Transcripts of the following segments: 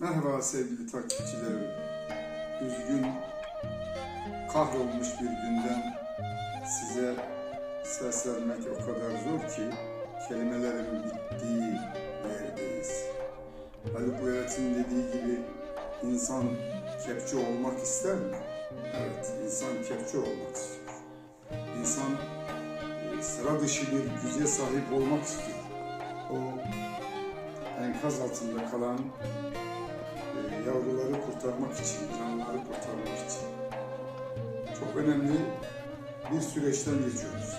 Merhaba sevgili takipçilerim. Üzgün, kahrolmuş bir günden size seslenmek o kadar zor ki kelimelerin bittiği yerdeyiz. Haluk Levent'in dediği gibi insan kepçe olmak ister mi? Evet, insan kepçe olmak istiyor. İnsan e, sıra dışı bir güce sahip olmak istiyor. O enkaz altında kalan e, yavruları kurtarmak için, canlıları kurtarmak için çok önemli bir süreçten geçiyoruz.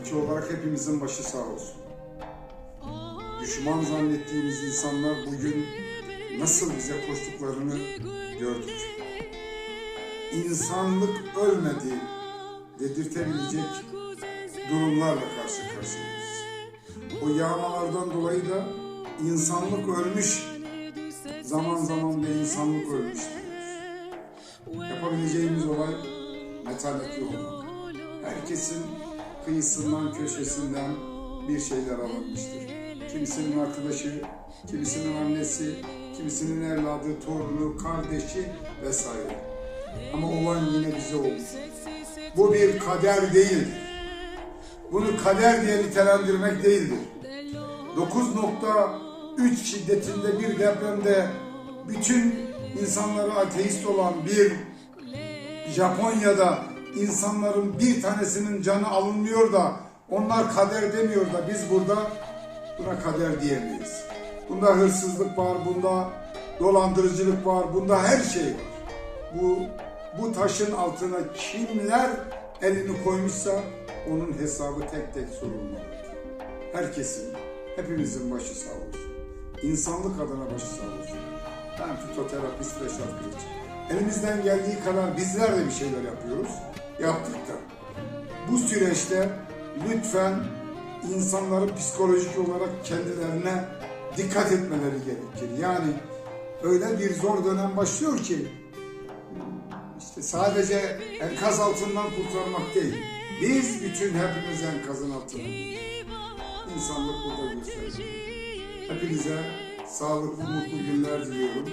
Ülke olarak hepimizin başı sağ olsun. Düşman zannettiğimiz insanlar bugün nasıl bize koştuklarını gördük. İnsanlık ölmedi dedirtebilecek durumlarla karşı karşıyayız. O yağmalardan dolayı da insanlık ölmüş zaman zaman da insanlık ölmüş. Yapabileceğimiz olay metallikli olmak. Herkesin kıyısından, köşesinden bir şeyler alınmıştır. Kimisinin arkadaşı, kimisinin annesi, kimisinin evladı, torunu, kardeşi vesaire. Ama olan yine bize olmuş. Bu bir kader değildir. Bunu kader diye nitelendirmek değildir. 9.3 şiddetinde bir depremde bütün insanları ateist olan bir Japonya'da insanların bir tanesinin canı alınmıyor da onlar kader demiyor da biz burada buna kader diyemeyiz. Bunda hırsızlık var, bunda dolandırıcılık var, bunda her şey var. Bu bu taşın altına kimler elini koymuşsa onun hesabı tek tek sorulmalıdır. Herkesin, hepimizin başı sağ olsun. İnsanlık adına başı sağ olsun. Ben fitoterapist ve şarkıcı. Elimizden geldiği kadar bizler de bir şeyler yapıyoruz. Yaptık da. Bu süreçte lütfen insanların psikolojik olarak kendilerine dikkat etmeleri gerekir. Yani öyle bir zor dönem başlıyor ki işte sadece enkaz altından kurtarmak değil. Biz bütün hepimiz enkazın altında. İnsanlık burada gösteriyor. Hepinize sağlıklı, mutlu günler diliyorum.